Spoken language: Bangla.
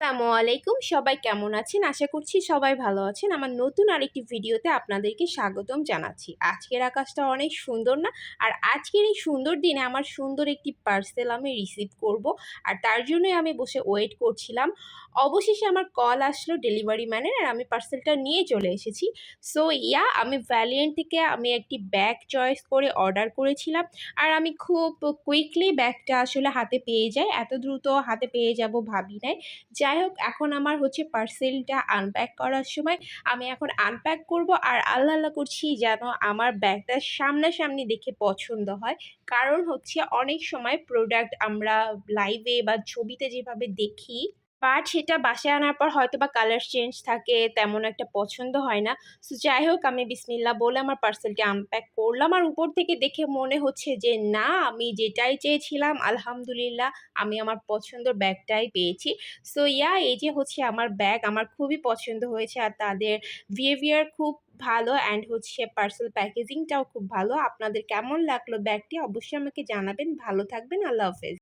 আসসালামু আলাইকুম। সবাই কেমন আছেন? আশা করছি সবাই ভালো আছেন। আমার নতুন আরেকটি ভিডিওতে আপনাদেরকে স্বাগতম জানাচ্ছি। আজকের আকাশটা অনেক সুন্দর না? আর আজকের এই সুন্দর দিনে আমার সুন্দর একটি পার্সেল আমি রিসিভ করব। আর তার জন্যই আমি বসে ওয়েট করছিলাম। অবশেষে আমার কল আসলো ডেলিভারি ম্যানের আর আমি পার্সেলটা নিয়ে চলে এসেছি। সো ইয়া, আমি ভ্যালিয়েন্ট থেকে আমি একটি ব্যাগ চয়েস করে অর্ডার করেছিলাম। আর আমি খুব কুইকলি ব্যাগটা আসলে হাতে পেয়ে যাই। এত দ্রুত হাতে পেয়ে যাব ভাবি নাই। যাই হোক, এখন আমার হচ্ছে পার্সেলটা আনপ্যাক করার সময় আমি এখন আনপ্যাক করব আর আল্লাহ আল্লাহ করছি যেন আমার ব্যাগটা সামনাসামনি দেখে পছন্দ হয়। কারণ হচ্ছে অনেক সময় প্রোডাক্ট আমরা লাইভে বা ছবিতে যেভাবে দেখি বাট সেটা বাসায় আনার পর হয়তো বা কালার চেঞ্জ থাকে, তেমন একটা পছন্দ হয় না। সো যাই হোক আমি বিসমিল্লা বলে আমার পার্সেলটি আনপ্যাক করলাম। আর উপর থেকে দেখে মনে হচ্ছে যে, না, আমি যেটাই চেয়েছিলাম, আলহামদুলিল্লাহ, আমি আমার পছন্দর ব্যাগটাই পেয়েছি। সো ইয়া এই যে হচ্ছে আমার ব্যাগ, আমার খুবই পছন্দ হয়েছে। আর তাদের বিহেভিয়ার খুব ভালো অ্যান্ড হচ্ছে পার্সেল প্যাকেজিংটাও খুব ভালো। আপনাদের কেমন লাগল ব্যাগটি, অবশ্যই আমাকে জানাবেন। ভালো থাকবেন, আল্লাহ হাফেজ।